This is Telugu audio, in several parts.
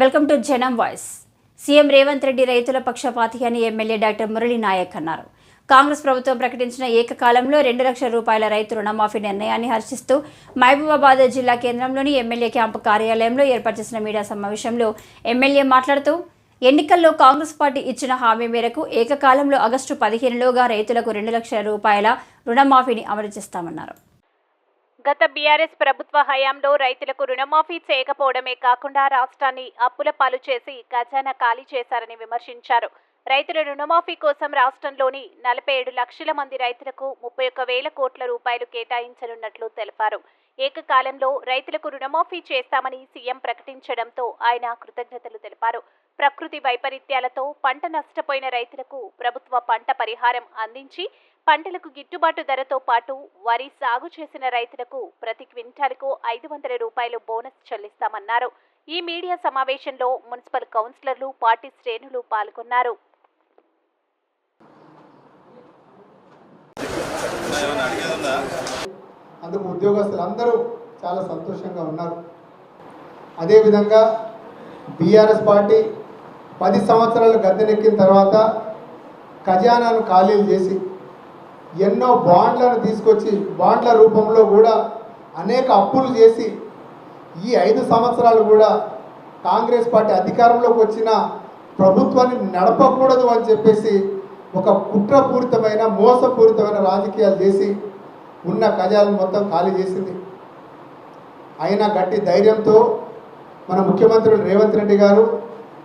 Welcome to Janam voice. CM Revanth Reddy రైతుల పక్షపాతి అని ఎమ్మెల్యే డాక్టర్ మురళీ నాయక్ అన్నారు. కాంగ్రెస్ ప్రభుత్వం ప్రకటించిన ఏకకాలంలో రెండు లక్షల రూపాయల రైతు రుణమాఫీ నిర్ణయాన్ని హర్షిస్తూ మహబూబాబాద్ జిల్లా కేంద్రంలోని ఎమ్మెల్యే క్యాంపు కార్యాలయంలో ఏర్పాటు చేసిన మీడియా సమావేశంలో ఎమ్మెల్యే మాట్లాడుతూ ఎన్నికల్లో కాంగ్రెస్ పార్టీ ఇచ్చిన హామీ మేరకు ఏకకాలంలో ఆగస్టు పదిహేనులోగా రైతులకు రెండు లక్షల రూపాయల రుణమాఫీని అమలు చేస్తామన్నారు. గత బీఆర్ఎస్ ప్రభుత్వ హయాంలో రైతులకు రుణమాఫీ చేయకపోవడమే కాకుండా రాష్ట్రాన్ని అప్పుల పాలు చేసి ఖజానా ఖాళీ చేశారని విమర్శించారు. రైతుల రుణమాఫీ కోసం రాష్ట్రంలోని నలభై ఏడు లక్షల మంది రైతులకు ముప్పై ఒక్క వేల కోట్ల రూపాయలు కేటాయించనున్నట్లు తెలిపారు. ఏకకాలంలో రైతులకు రుణమాఫీ చేస్తామని సీఎం ప్రకటించడంతో ఆయన కృతజ్ఞతలు తెలిపారు. ప్రకృతి వైపరీత్యాలతో పంట నష్టపోయిన రైతులకు ప్రభుత్వ పంట పరిహారం అందించి పంటలకు గిట్టుబాటు ధరతో పాటు వరి సాగు చేసిన రైతులకు ప్రతి క్వింటాలకు ఐదు వందల రూపాయలు బోనస్ చెల్లిస్తామన్నారు. ఈ మీడియా సమావేశంలో మున్సిపల్ కౌన్సిలర్లు పార్టీ శ్రేణులు పాల్గొన్నారు. అందుకు ఉద్యోగస్తులు అందరూ చాలా సంతోషంగా ఉన్నారు. అదేవిధంగా బీఆర్ఎస్ పార్టీ పది సంవత్సరాలు గద్దెనెక్కిన తర్వాత ఖజానాను ఖాళీలు చేసి ఎన్నో బాండ్లను తీసుకొచ్చి బాండ్ల రూపంలో కూడా అనేక అప్పులు చేసి ఈ ఐదు సంవత్సరాలు కూడా కాంగ్రెస్ పార్టీ అధికారంలోకి వచ్చిన ప్రభుత్వాన్ని నడపకూడదు అని చెప్పేసి ఒక కుట్రపూరితమైన మోసపూరితమైన రాజకీయాలు చేసి ఉన్న ఖజాలను మొత్తం ఖాళీ చేసింది. అయినా గట్టి ధైర్యంతో మన ముఖ్యమంత్రులు రేవంత్ రెడ్డి గారు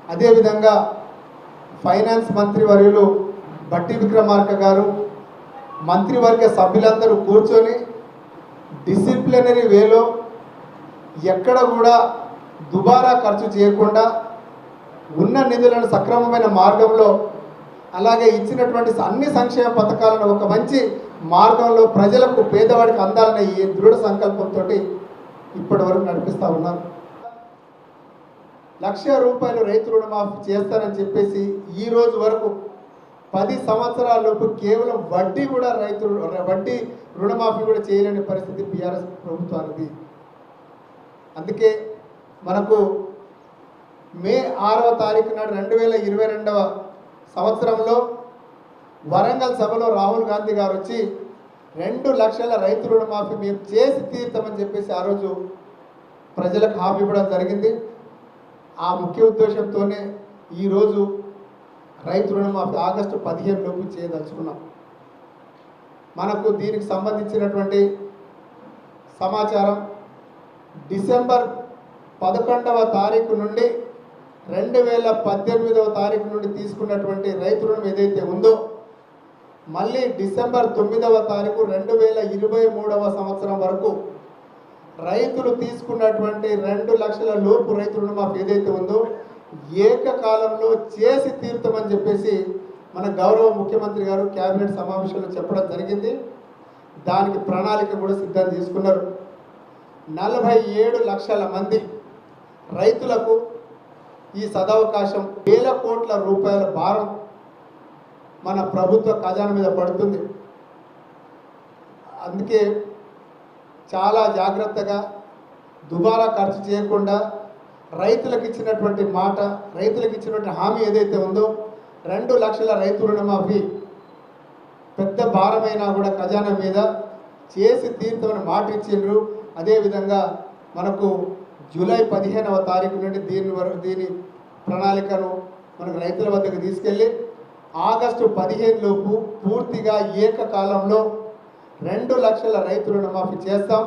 అదేవిధంగా ఫైనాన్స్ మంత్రి వర్యులు బట్టి విక్రమార్క గారు మంత్రివర్గ సభ్యులందరూ కూర్చొని డిసిప్లినరీ వేలో ఎక్కడ కూడా దుబారా ఖర్చు చేయకుండా ఉన్న నిధులను సక్రమమైన మార్గంలో అలాగే ఇచ్చినటువంటి అన్ని సంక్షేమ పథకాలను ఒక మంచి మార్గంలో ప్రజలకు పేదవాడికి అందాలనే ఈ దృఢ సంకల్పంతో ఇప్పటి వరకు నడిపిస్తూ ఉన్నారు లక్ష రూపాయలు రైతు రుణమాఫీ చేస్తారని చెప్పేసి ఈ రోజు వరకు పది సంవత్సరాలలోపు కేవలం వడ్డీ కూడా రైతులు వడ్డీ రుణమాఫీ కూడా చేయలేని పరిస్థితి బీఆర్ఎస్ ప్రభుత్వానికి అందుకే మనకు మే ఆరవ తారీఖు నాడు రెండు వేల ఇరవై రెండవ సంవత్సరంలో వరంగల్ సభలో రాహుల్ గాంధీ గారు వచ్చి రెండు లక్షల రైతు రుణమాఫీ మేము చేసి తీర్థమని చెప్పేసి ఆ రోజు ప్రజలకు హామీ ఇవ్వడం జరిగింది. ఆ ముఖ్య ఉద్దేశంతోనే ఈరోజు రైతు రుణమాఫీ ఆగస్టు పదిహేను లోపు చేయదలుచుకున్నాం. మనకు దీనికి సంబంధించినటువంటి సమాచారం డిసెంబర్ పదకొండవ తారీఖు నుండి రెండు వేల పద్దెనిమిదవ తారీఖు నుండి తీసుకున్నటువంటి రైతు రుణం ఏదైతే ఉందో మళ్ళీ డిసెంబర్ తొమ్మిదవ తారీఖు రెండు వేల ఇరవై మూడవ సంవత్సరం వరకు రైతులు తీసుకున్నటువంటి రెండు లక్షల లోపు రైతు రుణమాఫీ ఏదైతే ఉందో ఏకకాలంలో చేసి తీరుతామని చెప్పేసి మన గౌరవ ముఖ్యమంత్రి గారు కేబినెట్ సమావేశంలో చెప్పడం జరిగింది. దానికి ప్రణాళిక కూడా సిద్ధం చేసుకున్నారు. నలభై ఏడు లక్షల మంది రైతులకు ఈ సదవకాశం వేల కోట్ల రూపాయల భారం మన ప్రభుత్వ ఖజానా మీద పడుతుంది. అందుకే చాలా జాగ్రత్తగా దుబారా ఖర్చు చేయకుండా రైతులకు ఇచ్చినటువంటి మాట రైతులకు ఇచ్చినటువంటి హామీ ఏదైతే ఉందో రెండు లక్షల రైతు రుణమాఫీ. పెద్ద భారమైనా కూడా ఖజానా మీద చేసి తీర్థమని మాట ఇచ్చిండ్రు. అదేవిధంగా మనకు జూలై పదిహేనవ తారీఖు నుండి దీని వరకు దీని ప్రణాళికను మనకు రైతుల వద్దకు తీసుకెళ్ళి ఆగస్టు పదిహేను లోపు పూర్తిగా ఏకకాలంలో రెండు లక్షల రైతు రుణమాఫీ చేస్తాం.